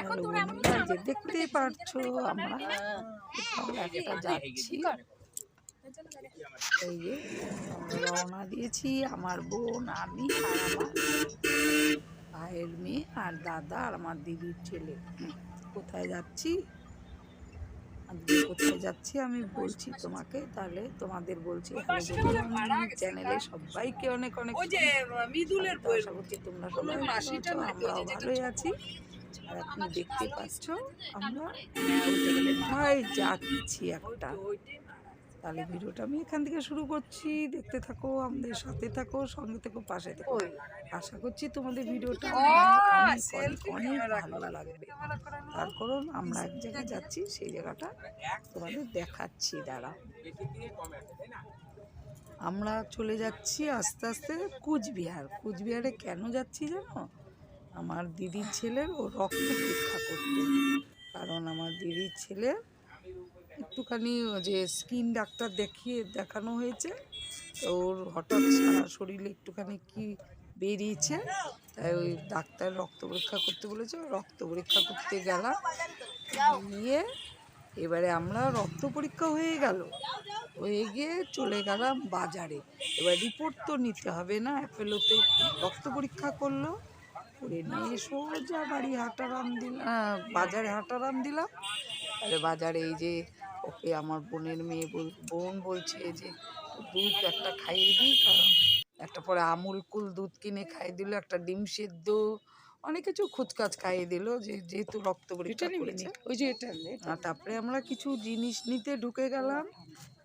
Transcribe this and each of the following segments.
বন্ধুরা যে দেখতেই পারছ আমরা একটা যাচ্ছি। এই যে রওনা দিয়েছি আমার বোন আমি আর আমার ভাইয়ের মেয়ে আর দাদা আর আমার দিদির ছেলে। কোথায় যাচ্ছি? আজকে কোথায় যাচ্ছি আমি বলছি তোমাকে তাহলে তোমাদের বলছি চ্যানেলে সবাইকে অনেক অনেক আশা করছি তোমরা সবাই আমরাও ভালোই আছি। আর এখন দেখতে পাচ্ছ আমরা কোথায় যাচ্ছি একটা? তাহলে ভিডিওটা আমি এখান থেকে শুরু করছি। দেখতে থাকো আমাদের সাথে থাকো সঙ্গে থেকো পাশে থেকো। আশা করছি তোমাদের ভিডিওটা অনেক অনেক ভালো লাগবে। তার কারণ আমরা এক জায়গায় যাচ্ছি সেই জায়গাটা তোমাদের দেখাচ্ছি। দাঁড়া আমরা চলে যাচ্ছি আস্তে আস্তে কুচবিহার। কুচবিহারে কেন যাচ্ছি জানো? আমার দিদির ছেলের ও রক্ত পরীক্ষা করতে। কারণ আমার দিদির ছেলে একটুখানি যে স্কিন ডাক্তার দেখিয়ে দেখানো হয়েছে। তো ওর হঠাৎ সারা শরীরে একটুখানি কি বেরিয়েছে, তাই ওই ডাক্তার রক্ত পরীক্ষা করতে বলেছে। রক্ত পরীক্ষা করতে গেলাম, গিয়ে এবারে আমরা রক্ত পরীক্ষা হয়ে গেল। হয়ে গিয়ে চলে গেলাম বাজারে। এবার রিপোর্ট তো নিতে হবে না, অ্যাপেলোতে রক্ত পরীক্ষা করল। করে নিয়ে সোজা বাড়ি হাঁটারাম দিলাম বাজারে হাঁটারাম দিলাম। তাহলে বাজারে এই যে ওকে আমার বোনের মেয়ে বল- বোন বলছে যে দুধ একটা খাইয়ে দিই কারণ একটা পরে আমুল কুল দুধ কিনে খাইয়ে দিল একটা ডিম সেদ্ধ। অনেক কিছু খুচকাচ খাইয়ে দিল যে যেহেতু রক্ত পরীক্ষা করেছে। ওই যে এটা তারপরে আমরা কিছু জিনিস নিতে ঢুকে গেলাম।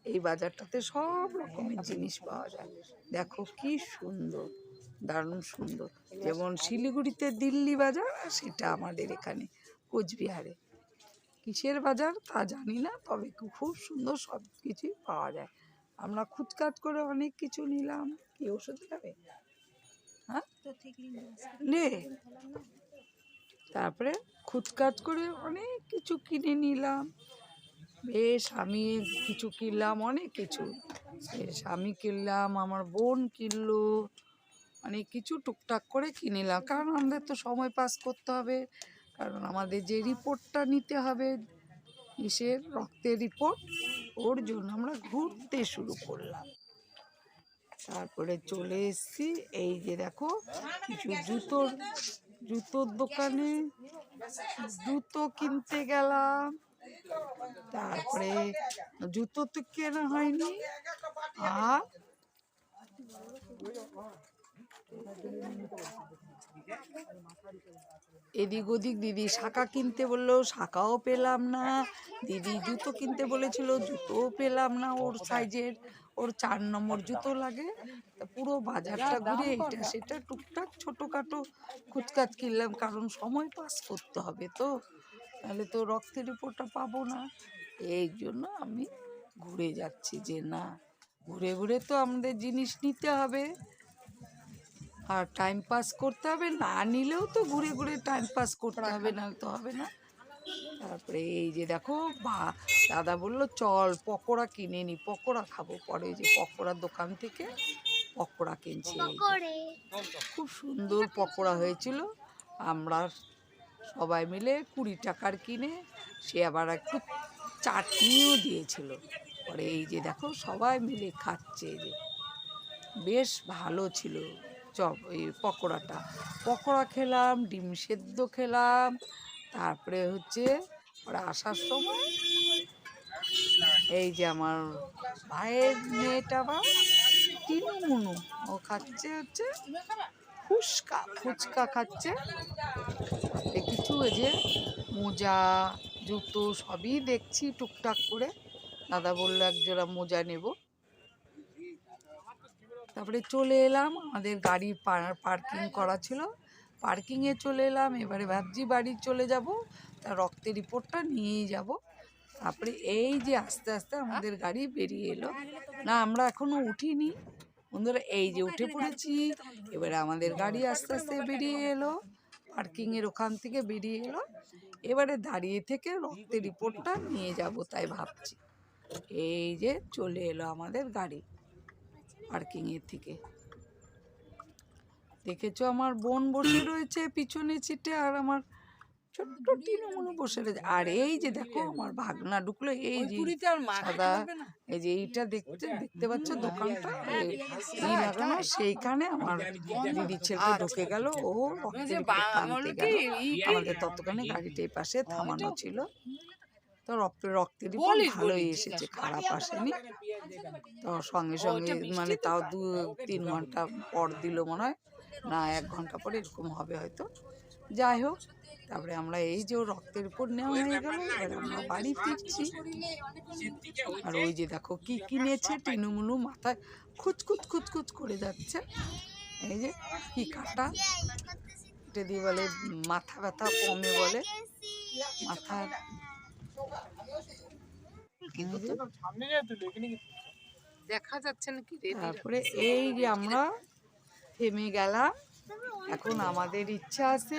এই বাজারটাতে সব রকমের জিনিস পাওয়া যায়। দেখো কি সুন্দর। দারুণ সুন্দর। যেমন শিলিগুড়িতে দিল্লি বাজার আর সেটা আমাদের এখানে কোচবিহারে। কিসের বাজার তা জানি না তবে খুব সুন্দর সব কিছুই পাওয়া যায়। আমরা খুচকাচ করে অনেক কিছু নিলাম। কি ওষুধ খাবে? হ্যাঁ? নে। তারপরে খুচকাচ করে অনেক কিছু কিনে নিলাম। বেশ আমি কিছু কিনলাম অনেক কিছু। বেশ আমি কিনলাম আমার বোন কিনলো। অনেক কিছু টুকটাক করে কিনলাম কারণ আমাদের তো সময় পাস করতে হবে। কারণ আমাদের যে রিপোর্টটা নিতে হবে ইসের রক্তের রিপোর্ট ওর জন্য আমরা ঘুরতে শুরু করলাম। তারপরে চলে এসেছি। এই যে দেখো, কিছু জুতোর জুতোর দোকানে জুতো কিনতে গেলাম। তারপরে জুতো তো কেনা হয়নি। আর এদিক ওদিক দিদি শাখা কিনতে বলল, শাখাও পেলাম না। দিদি জুতো কিনতে বলেছিল, জুতোও পেলাম না ওর সাইজের। ওর চার নম্বর জুতো লাগে। পুরো বাজারটা ঘুরে এটা সেটা টুকটাক ছোটোখাটো খুচকাচ কিনলাম, কারণ সময় পাস করতে হবে তো। তাহলে তো রক্তের রিপোর্টটা পাবো না। এই জন্য আমি ঘুরে যাচ্ছি যে না, ঘুরে ঘুরে তো আমাদের জিনিস নিতে হবে। আর টাইম পাস করতে হবে না নিলেও তো ঘুরে ঘুরে টাইম পাস করতে হবে না তো হবে না। তারপরে এই যে দেখো বা দাদা বলল চল পকোড়া কিনে নি পকোড়া খাব। পরে যে পকোড়ার দোকান থেকে পকোড়া কিনছি। খুব সুন্দর পকোড়া হয়েছিল। আমরা সবাই মিলে কুড়ি টাকার কিনে সে আবার একটু চাটনিও দিয়েছিল। পরে এই যে দেখো সবাই মিলে খাচ্ছে যে। বেশ ভালো ছিল। চপ, এই পকোড়াটা। পকোড়া খেলাম, ডিম সেদ্ধ খেলাম, তারপরে হচ্ছে ওরা আসার সময় এই যে আমার ভাইয়ের মেয়েটা বা টিনু মুনু, ও খাচ্ছে হচ্ছে ফুচকা ফুচকা খাচ্ছে। কিছু ওই যে মোজা, জুতো সবই দেখছি টুকটাক করে। দাদা বলল এক জোড়া মোজা নেব। তারপরে চলে এলাম, আমাদের গাড়ি পার্কিং করা ছিল। পার্কিংয়ে চলে এলাম, এবারে ভাবছি বাড়ি চলে যাব তা রক্তের রিপোর্টটা নিয়েই যাব। তারপরে এই যে আস্তে আস্তে আমাদের গাড়ি বেরিয়ে এলো। না, আমরা এখনও উঠিনি। বন্ধুরা, এই যে উঠে পড়েছি, এবারে আমাদের গাড়ি আস্তে আস্তে বেরিয়ে এলো। পার্কিংয়ের ওখান থেকে বেরিয়ে এলো। এবারে দাঁড়িয়ে থেকে রক্তের রিপোর্টটা নিয়ে যাব, তাই ভাবছি। এই যে চলে এলো আমাদের গাড়ি। পার্কিংয়ের থেকে। দেখেছ আমার বোন বসে রয়েছে পিছনে সিটে আর আমার ছোট্ট টিনুমুনু বসে রয়েছে। আর এই যে দেখো আমার ভাগনা ঢুকলো এই যে সাদা এই যে এইটা দেখতে দেখতে পাচ্ছ দোকানটা? সেইখানে আমার দিদির ছেলেটা ঢুকে গেল। ও আমাদের ততখানি গাড়িটা এই পাশে থামানো ছিল। তো রক্ত রক্তের রিপোর্ট ভালোই এসেছে খারাপ আসেনি। তো সঙ্গে সঙ্গে মানে তাও দু তিন ঘণ্টা পর দিল মনে হয়। না এক ঘণ্টা পরে এরকম হবে হয়তো। যাই হোক তারপরে আমরা এই যে রক্তের উপর নেওয়া হয়ে গেল এবার আমরা বাড়ি ফিরছি। আর ওই যে দেখো কি কিনেছে টিনুমুনু মাথায় খুচখুচ খুচখুচ করে যাচ্ছে। এই যে কি কাটা এটা দিয়ে বলে মাথা ব্যথা কমে বলে। মাথা দেখা যাচ্ছে না কি তারপরে এই যে আমরা থেমে গেলাম। এখন আমাদের ইচ্ছা আছে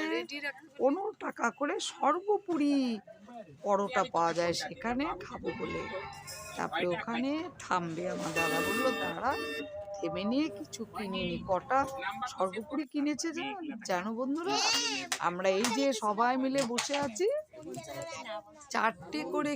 পনেরো টাকা করে সর্বোপরি পরোটা পাওয়া যায় সেখানে খাব বলে। তারপরে ওখানে থামবে আমার দাদা বলল দাঁড়া থেমে নিয়ে কিছু কিনিনি কটা সর্বোপরি কিনেছে জানো? জানো বন্ধুরা? আমরা এই যে সবাই মিলে বসে আছি চারটে করে